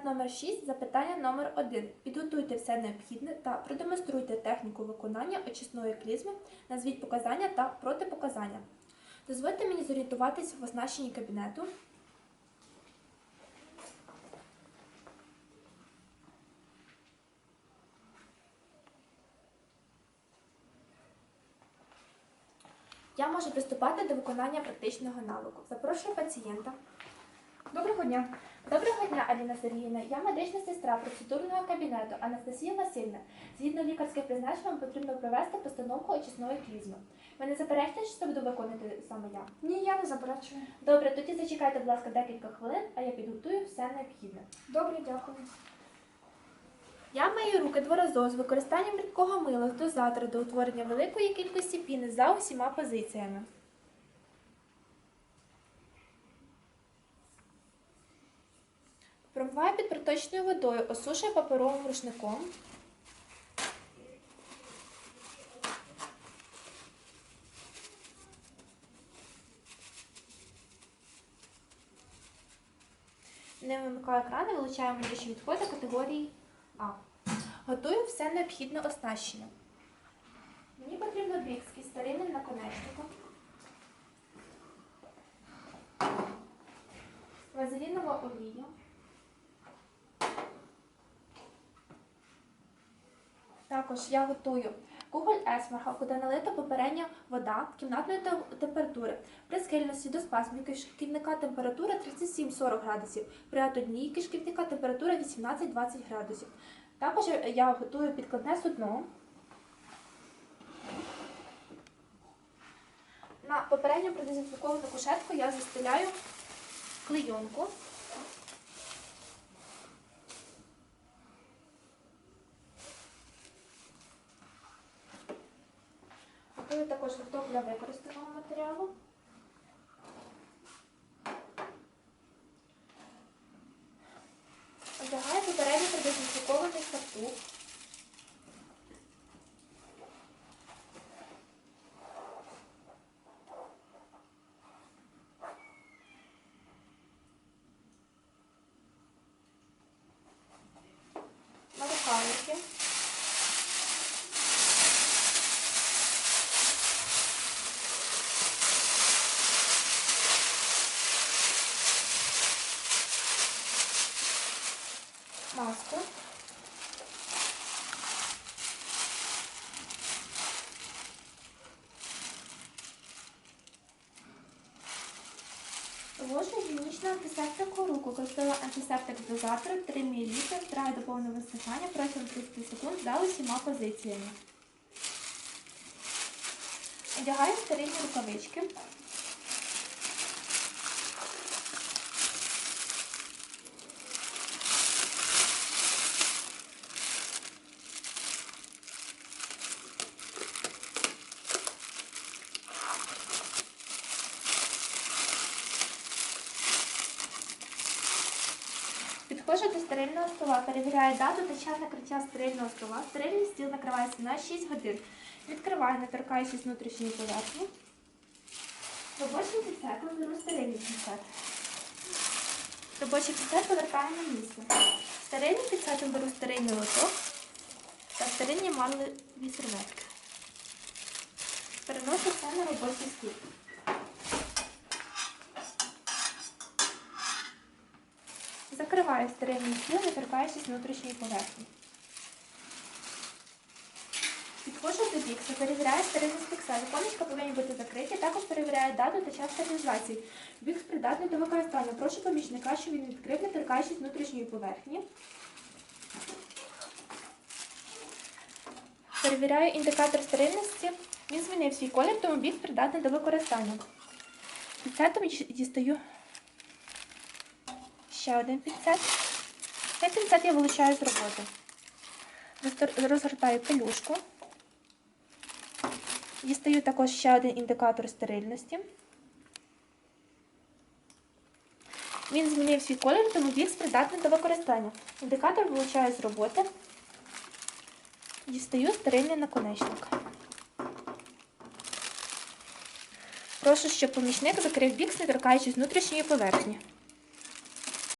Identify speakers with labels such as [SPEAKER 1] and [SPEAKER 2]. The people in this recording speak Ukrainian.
[SPEAKER 1] Білет номер 6, запитання номер 1. Підготуйте все необхідне та продемонструйте техніку виконання очисної клізми, назвіть показання та протипоказання. Дозвольте мені зорієнтуватись в оснащенні кабінету. Я можу приступати до виконання практичного навику. Запрошую пацієнта.
[SPEAKER 2] Доброго дня.
[SPEAKER 1] Доброго дня, Аліна Сергіївна. Я медична сестра процедурного кабінету Анастасія Васильівна. Згідно лікарських призначень, вам потрібно провести постановку очисної клізми. Ви не заперечте, що це буду виконувати саме я?
[SPEAKER 2] Ні, я не заперечую.
[SPEAKER 1] Добре, тоді зачекайте, будь ласка, декілька хвилин, а я підготую все необхідне.
[SPEAKER 2] Добре, дякую.
[SPEAKER 1] Я мию руки дворазово з використанням рідкого мила з дозатора до утворення великої кількості піни за усіма позиціями. Промиваю під проточною водою, осушую паперовим рушником. Не вимикаю крани, вилучаю медичні відходи категорії А. Готую все необхідне оснащення. Мені потрібно бікс з старинним наконечником. Вазелінова олія. Також я готую куголь есмарха, куди налита попередня вода кімнатної температури. При схильності до спазмів кишківника температура 37-40 градусів, при атонії кишківника температура 18-20 градусів. Також я готую підкладне судно. На попередньо продезінфіковану кушетку я застеляю клейонку. Готую також листок для використаного матеріалу. Одягаю попередньо продезінфікований фартух. Маску. Ввожу гігієнічну антисептику руку. Користую антисептик з дозатором 3 мл, втираю до повного висихання протягом 30 секунд за усіма позиціями. Одягаю стерильні рукавички. Підходжу до стерильного стола, перевіряю дату та час накриття стерильного стола. Стерильний стіл накривається на 6 годин. Відкриваю, не торкаючись внутрішньої поверхні. Робочим пінцетом беру стерильний пінцет. Робочий пінцет повертаю на місце. Стерильним пінцетом беру стерильний лоток та стерильні марлеві серветки. Переношу все на робочий стіл. Закриваю стерильний стіл, не торкаючись внутрішньої поверхні. Підходжу до бікса, перевіряю стерильність бікса. Віконечка повинні бути закриті, також перевіряю дату та час стерилізації. Бікс придатний до використання. Прошу помічника, щоб він відкрив, не торкаючись внутрішньої поверхні. Перевіряю індикатор стерильності. Він змінив свій колір, тому бікс придатний до використання. Пінцетом дістаю ще один пінцет. Цей пінцет я вилучаю з роботи. Розгортаю пелюшку. Дістаю також ще один індикатор стерильності. Він змінив свій колір, тому бікс придатний до використання. Індикатор вилучаю з роботи. Дістаю стерильний наконечник. Прошу, щоб помічник закрив бікс, не торкаючись внутрішньої поверхні.